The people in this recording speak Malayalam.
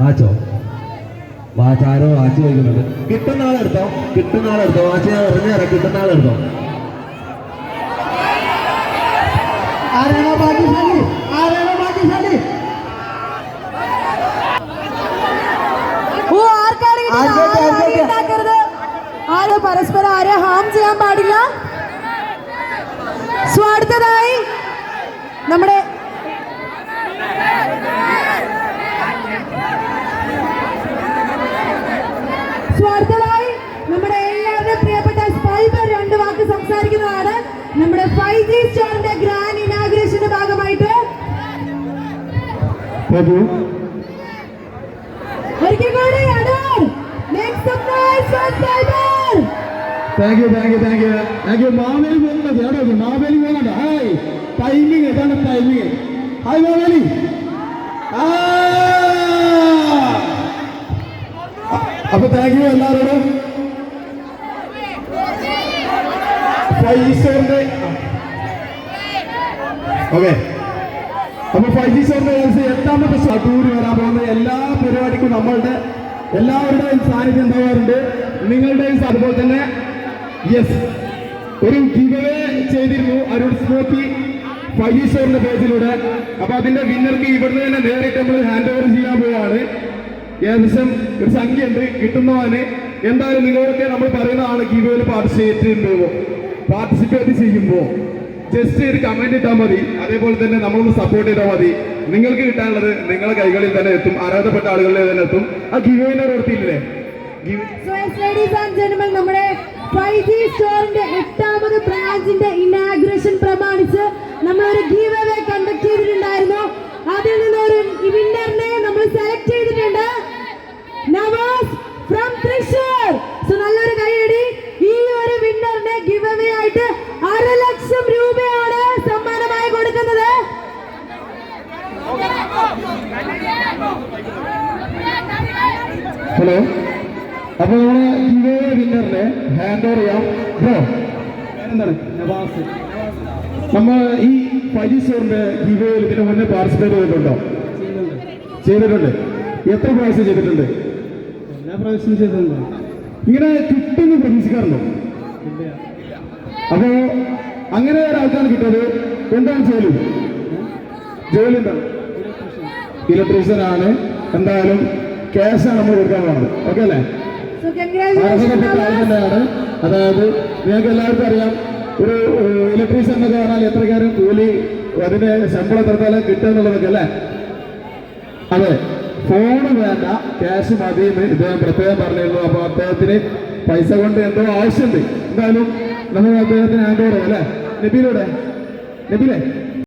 വാച്ചോ? വാച്ചാരോ വാച്ച് ചോദിക്കുന്നുണ്ട്. കിട്ടുന്ന ആളെടുത്തോ കിട്ടുന്ന ആളെടുത്തോ വാച്ച് ഞാൻ എറിഞ്ഞു തരാം കിട്ടുന്ന ആളെടുത്തോ ആരാണോ ഭാഗ്യശാലി ആരാണോ? ആർക്കൊക്കെ, ആരും പരസ്പരം ആരെ ഹാം ചെയ്യാൻ പാടില്ല. സോ അടുത്തതായി നമ്മുടെ സോ അടുത്തതായി നമ്മുടെ എല്ലാവരുടെയും പ്രിയപ്പെട്ട സ്പൈബർ രണ്ട് വാക്ക് സംസാരിക്കുന്നതാണ്. നമ്മുടെ ഫൈവ് ജി സ്റ്റോറിന്റെ ഗ്രാൻഡ് ഇനാഗ്രേഷന്റെ ഭാഗമായിട്ട്. ഒരിക്കൽ കൂടി Adoor Make some noise for Spider! Thank you thank you thank you thank you Maveli പോകുന്നത്. എവിടെ? മാവേലി പോകുന്നുണ്ട്. ഹായ് ടൈമിങ് ഇതാണ് ടൈമിങ് ഹായ് മാവേലി. അപ്പൊ താങ്ക് യു എല്ലാവരോടും. അപ്പൊ ഫൈവ് ജി എട്ടാമത്തെ ടൂർ വരാൻ പോകുന്ന എല്ലാ പരിപാടിക്കും നമ്മളുടെ എല്ലാവരുടെയും സാന്നിധ്യം ഉണ്ടാവാറുണ്ട്. നിങ്ങളുടെയും അതുപോലെ തന്നെ യെസ് ഒരു ഗിവേ ചെയ്തിരുന്നു അരുൺ സ്മൂത്തി ഫൈവ് ജി പേജിലൂടെ. അപ്പൊ അതിന്റെ വിന്നർക്ക് ഇവിടുന്ന് തന്നെ നേരിട്ട് നമ്മൾ ഹാൻഡ് ഓവർ ചെയ്യാൻ പോവുകയാണ് ഏകദേശം ഒരു സംഖ്യ ഉണ്ട് കിട്ടുന്നവന് എന്തായാലും നിങ്ങളൊക്കെ നമ്മൾ പറയുന്നതാണ് ഗീവയിൽ പാർട്ടിസിപ്പേറ്റ് ചെയ്യുമ്പോൾ പാർട്ടിസിപ്പേറ്റ് ചെയ്യുമ്പോൾ ജസ്റ്റ് ഒരു കമന്റ് ഇട്ടാൽ മതി. അതേപോലെ തന്നെ നമ്മളൊന്ന് സപ്പോർട്ട് ചെയ്താൽ മതി. നിങ്ങൾക്ക് കിട്ടാനുള്ളത് നിങ്ങളുടെ കൈകളിൽ തന്നെ എത്തും ആരാധപ്പെട്ട ആളുകളിൽ തന്നെ എത്തും. ആ ഗിവേനോട് ഓർത്തില്ലേ നമ്മുടെ ഫൈവ് ജി സ്റ്റോറിന്റെ എട്ടാമത് ബ്രാഞ്ചിന്റെ ഇനാഗ്രേഷൻ പ്രമാണിച്ച് നമ്മൾ ഒരു ഗീവ് അവേ കണ്ടക്ട് ചെയ്തിട്ടുണ്ടായിരുന്നു അതിൽ നിന്ന് ഒരു വിന്നറിനെ നമ്മൾ സെലക്ട് ചെയ്തിട്ടുണ്ട് നവാസ് ഫ്രം തൃശൂർ സോ നല്ലൊരു കൈയടി ഈ ഒരു വിന്നറിനെ ഗിവ് അവേ ആയിട്ട് അര ലക്ഷം രൂപയാണ് സമ്മാനമായി കൊടുക്കുന്നത് ഹലോ അപ്പൊ നമ്മൾ ഇതേ വിന്നറിനെ ഹാൻഡ് ഓവർ ചെയ്യാം. ബ്രോ എന്താണ് നവാസ്. നമ്മൾ ഈ പരിസറിന്റെ ഇവയിൽ ഗിവേയിൽ ഇതിന് മുന്നേ പാർട്ടിസിപ്പേറ്റ് ചെയ്തിട്ടുണ്ടോ? ചെയ്തിട്ടുണ്ട്. എത്ര പ്രാവശ്യം ചെയ്തിട്ടുണ്ട്? എല്ലാ പ്രാവശ്യം ചെയ്തിട്ടുണ്ട്. ഇങ്ങനെ കിട്ടുമെന്ന് പ്രതീക്ഷിക്കാറുണ്ടോ? അപ്പോ അങ്ങനെ ഒരാൾക്കാണ് കിട്ടിയത്. എന്താണ് ജോലി? ജോലി എന്താണ്? ഇലക്ട്രീഷ്യൻ ആണ്. എന്തായാലും ക്യാഷാണ് നമ്മൾ കൊടുക്കാൻ പോകുന്നത്. ഓക്കെ അല്ലേ? ാണ് അതായത് നിങ്ങൾക്ക് എല്ലാവർക്കും അറിയാം ഒരു ഇലക്ട്രീഷ്യൻ എന്നൊക്കെ പറഞ്ഞാൽ എത്രക്കാരും കൂലി അതിന്റെ ശമ്പളം എത്രത്തോളം കിട്ടുക എന്നുള്ളതൊക്കെ അല്ലേ? അതെ. ഫോണ് വേണ്ട ക്യാഷ് മതി എന്ന് ഇദ്ദേഹം പ്രത്യേകം പറഞ്ഞിരുന്നു. അപ്പൊ അദ്ദേഹത്തിന് പൈസ കൊണ്ട് എന്തോ ആവശ്യമുണ്ട്. എന്തായാലും നമ്മൾ അദ്ദേഹത്തിന് ആൻഡ് ഓവർ അല്ലേ? നബീലൂടെ നബീലെ